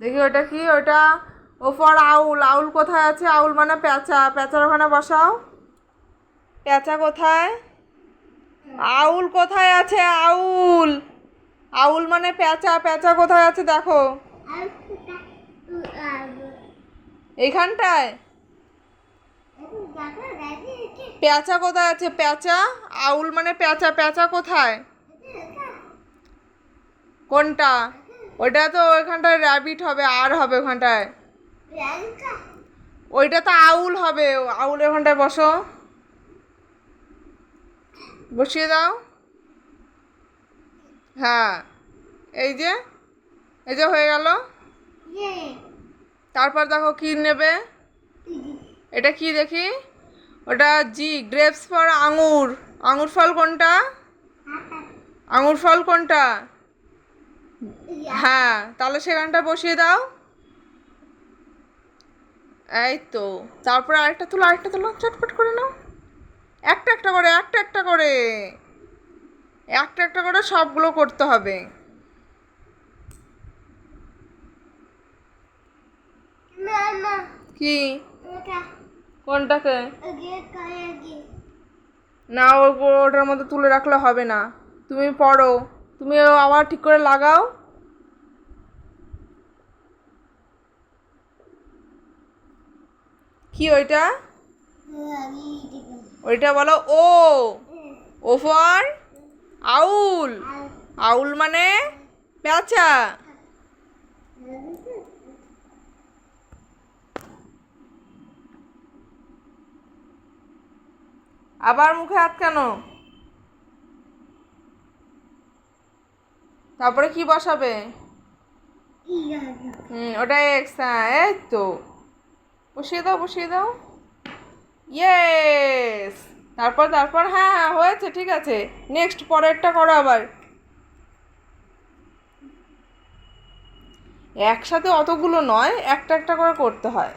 দেখি ওটা কি? ওটা ও ফর আউল। আউল কোথায় আছে? আউল মানে পেঁচা পেঁচার ওখানে বসাও। পেঁচা কোথায়? আউল কোথায় আছে? আউল। আউল মানে পেঁচা পেঁচা কোথায় আছে দেখো। এইখানটায়? পেঁচা কোথায় আছে? পেঁচা আউল মানে পেঁচা পেঁচা কোথায়? কোনটা? ওইটা তো ওইখানটায় র্যাবিট হবে আর হবে ওখানটায় ওইটা তো আউল হবে আউলের ওখানটায় বসো। বসিয়ে দাও। হ্যাঁ এই যে এই যে হয়ে গেল। তারপর দেখো কি নেবে। এটা কি দেখি? ওটা জি গ্রেপস ফর আঙুর। আঙুর ফল কোনটা? আঙুর ফল কোনটা? হ্যাঁ তাহলে সেখানটা বসিয়ে দাও। এই তো তারপরে আরেকটা তুলো আরেকটা তুলো চটপট করে নাও। একটা একটা করে একটা একটা করে। একটা একটা করে সবগুলো করতে হবে। কি? কোনটাকে? না ওটার মধ্যে তুলে রাখলে হবে না। তুমি পড়ো। তুমি আবার ঠিক করে লাগাও। কি ওইটা? ওইটা বলো ও। ও ফর আউল। আউল মানে পেঁচা আবার মুখে হাত কেন? তারপরে কি বসাবে? হুম, ওটা এক্স হ্যাঁ এই তো। বসিয়ে দাও বসিয়ে দাও। ইয়েস তারপর তারপর হ্যাঁ হ্যাঁ হয়েছে, ঠিক আছে। নেক্সট পরেরটা করো আবার। একসাথে অতগুলো নয়, একটা একটা করে করতে হয়।